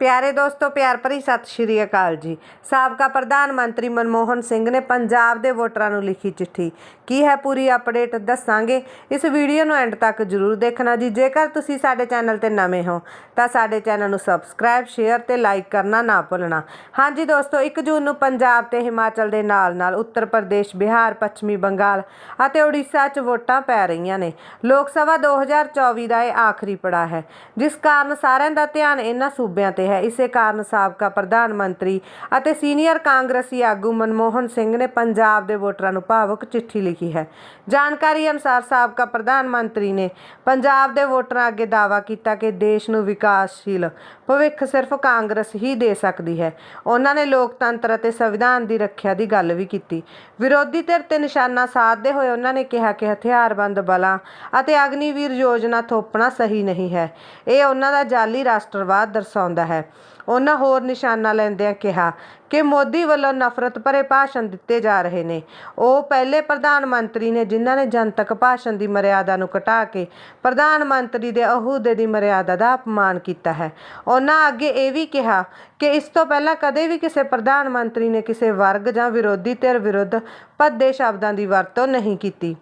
ਪਿਆਰੇ ਦੋਸਤੋ, ਪਿਆਰ ਭਰੀ ਸਤਿ ਸ਼੍ਰੀ ਅਕਾਲ ਜੀ। ਸਾਬਕਾ ਪ੍ਰਧਾਨ ਮੰਤਰੀ ਮਨਮੋਹਨ ਸਿੰਘ ਨੇ ਪੰਜਾਬ ਦੇ ਵੋਟਰਾਂ ਨੂੰ ਲਿਖੀ ਚਿੱਠੀ। ਕੀ ਹੈ ਪੂਰੀ ਅਪਡੇਟ ਦੱਸਾਂਗੇ। ਇਸ ਵੀਡੀਓ ਨੂੰ ਐਂਡ ਤੱਕ ਜਰੂਰ ਦੇਖਣਾ ਜੀ। ਜੇਕਰ ਤੁਸੀਂ ਸਾਡੇ ਚੈਨਲ ਤੇ ਨਵੇਂ ਹੋ, ਤਾਂ ਸਾਡੇ ਚੈਨਲ ਨੂੰ ਸਬਸਕ੍ਰਾਈਬ, ਸ਼ੇਅਰ ਤੇ ਲਾਈਕ ਕਰਨਾ ਨਾ ਭੁੱਲਣਾ। ਹਾਂਜੀ ਦੋਸਤੋ 1 ਜੂਨ ਨੂੰ ਪੰਜਾਬ ਤੇ ਹਿਮਾਚਲ ਦੇ ਨਾਲ-ਨਾਲ ਉੱਤਰ ਪ੍ਰਦੇਸ਼, ਬਿਹਾਰ, ਪੱਛਮੀ ਬੰਗਾਲ ਅਤੇ ਉੜੀਸਾ 'ਚ ਵੋਟਾਂ ਪੈ ਰਹੀਆਂ ਨੇ। ਲੋਕ ਸਭਾ 2024 ਦਾ ਇਹ ਆਖਰੀ ਪੜਾ ਹੈ। ਜਿਸ ਕਾਰਨ ਸਾਰਿਆਂ ਦਾ ਧਿਆਨ ਇਹਨਾਂ ਸੂਬਿਆਂ ਤੇ ਹੈ। ਇਸੇ ਕਾਰਨ ਸਾਬਕਾ ਪ੍ਰਧਾਨ ਮੰਤਰੀ ਅਤੇ ਸੀਨੀਅਰ ਕਾਂਗਰਸੀ ਆਗੂ ਮਨਮੋਹਨ ਸਿੰਘ ਨੇ ਪੰਜਾਬ ਦੇ ਵੋਟਰਾਂ ਨੂੰ ਭਾਵੁਕ ਚਿੱਠੀ ਲਿਖੀ ਹੈ। ਜਾਣਕਾਰੀ ਅਨੁਸਾਰ ਸਾਬਕਾ ਪ੍ਰਧਾਨ ਮੰਤਰੀ ਨੇ ਪੰਜਾਬ ਦੇ ਵੋਟਰਾਂ ਅੱਗੇ ਦਾਅਵਾ ਕੀਤਾ ਕਿ ਦੇਸ਼ ਨੂੰ ਵਿਕਾਸਸ਼ੀਲ ਭਵਿੱਖ ਸਿਰਫ ਕਾਂਗਰਸ ਹੀ ਦੇ ਸਕਦੀ ਹੈ। ਉਹਨਾਂ ਨੇ ਲੋਕਤੰਤਰ ਅਤੇ ਸੰਵਿਧਾਨ ਦੀ ਰੱਖਿਆ ਦੀ ਗੱਲ ਵੀ ਕੀਤੀ। ਵਿਰੋਧੀ ਧਿਰ ਤੇ ਨਿਸ਼ਾਨਾ ਸਾਧਦੇ ਹੋਏ ਉਹਨਾਂ ਨੇ ਕਿਹਾ ਕਿ ਹਥਿਆਰਬੰਦ ਬਲਾਂ ਅਤੇ ਅਗਨੀਵੀਰ ਯੋਜਨਾ ਥੋਪਣਾ ਸਹੀ ਨਹੀਂ ਹੈ। ਇਹ ਉਹਨਾਂ ਦਾ ਜਾਲੀ ਰਾਸ਼ਟਰਵਾਦ ਦਰਸਾਉਂਦਾ ਹੈ। ਹੈ। ਉਹਨਾਂ ਹੋਰ ਨਿਸ਼ਾਨਾ ਲੈਂਦਿਆਂ ਕਿਹਾ ਕਿ ਮੋਦੀ ਵੱਲੋਂ ਨਫ਼ਰਤ ਭਰੇ ਭਾਸ਼ਣ ਦਿੱਤੇ ਜਾ ਰਹੇ ਨੇ। ਉਹ ਪਹਿਲੇ ਪ੍ਰਧਾਨ ਮੰਤਰੀ ਨੇ ਜਿਨ੍ਹਾਂ ਨੇ ਜਨਤਕ ਭਾਸ਼ਣ ਦੀ ਮਰਿਆਦਾ ਨੂੰ ਘਟਾ ਕੇ ਪ੍ਰਧਾਨ ਮੰਤਰੀ ਦੇ ਅਹੁਦੇ ਦੀ ਮਰਿਆਦਾ ਦਾ ਅਪਮਾਨ ਕੀਤਾ ਹੈ। ਉਹਨਾਂ ਅੱਗੇ ਇਹ ਵੀ ਕਿਹਾ ਕਿ ਇਸ ਤੋਂ ਪਹਿਲਾਂ ਕਦੇ ਵੀ ਕਿਸੇ ਪ੍ਰਧਾਨ ਮੰਤਰੀ ਨੇ ਕਿਸੇ ਵਰਗ ਜਾਂ ਵਿਰੋਧੀ ਧਿਰ ਵਿਰੁੱਧ ਭੱਦੇ ਸ਼ਬਦਾਂ ਦੀ ਵਰਤੋਂ ਨਹੀਂ ਕੀਤੀ।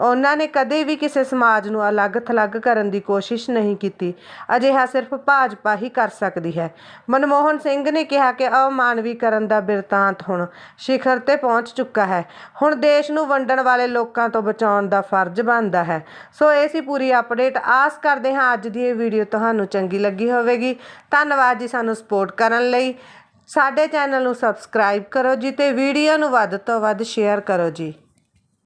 ਉਹਨਾਂ ਨੇ ਕਦੇ ਵੀ ਕਿਸੇ ਸਮਾਜ ਨੂੰ ਅਲੱਗ-ਥਲੱਗ ਕਰਨ ਦੀ ਕੋਸ਼ਿਸ਼ ਨਹੀਂ ਕੀਤੀ। ਅਜਿਹਾ ਸਿਰਫ ਭਾਜਪਾ ਹੀ ਕਰ ਸਕਦੀ ਹੈ। ਮਨਮੋਹਨ ਸਿੰਘ ਨੇ ਕਿਹਾ ਕਿ ਅਮਾਨਵੀਕਰਨ ਦਾ ਬਿਰਤਾਂਤ ਹੁਣ ਸਿਖਰ ਤੇ ਪਹੁੰਚ ਚੁੱਕਾ ਹੈ। ਹੁਣ ਦੇਸ਼ ਨੂੰ ਵੰਡਣ ਵਾਲੇ ਲੋਕਾਂ ਤੋਂ ਬਚਾਉਣ ਦਾ ਫਰਜ਼ ਬਣਦਾ ਹੈ। ਸੋ ਇਹ ਸੀ ਪੂਰੀ ਅਪਡੇਟ। ਆਸ ਕਰਦੇ ਹਾਂ ਅੱਜ ਦੀ ਇਹ ਵੀਡੀਓ ਤੁਹਾਨੂੰ ਚੰਗੀ ਲੱਗੀ ਹੋਵੇਗੀ। ਧੰਨਵਾਦ ਜੀ ਸਾਨੂੰ ਸਪੋਰਟ ਕਰਨ ਲਈ। ਸਾਡੇ ਚੈਨਲ ਨੂੰ ਸਬਸਕ੍ਰਾਈਬ ਕਰੋ ਜੀ ਤੇ ਵੀਡੀਓ ਨੂੰ ਵੱਧ ਤੋਂ ਵੱਧ ਸ਼ੇਅਰ ਕਰੋ ਜੀ।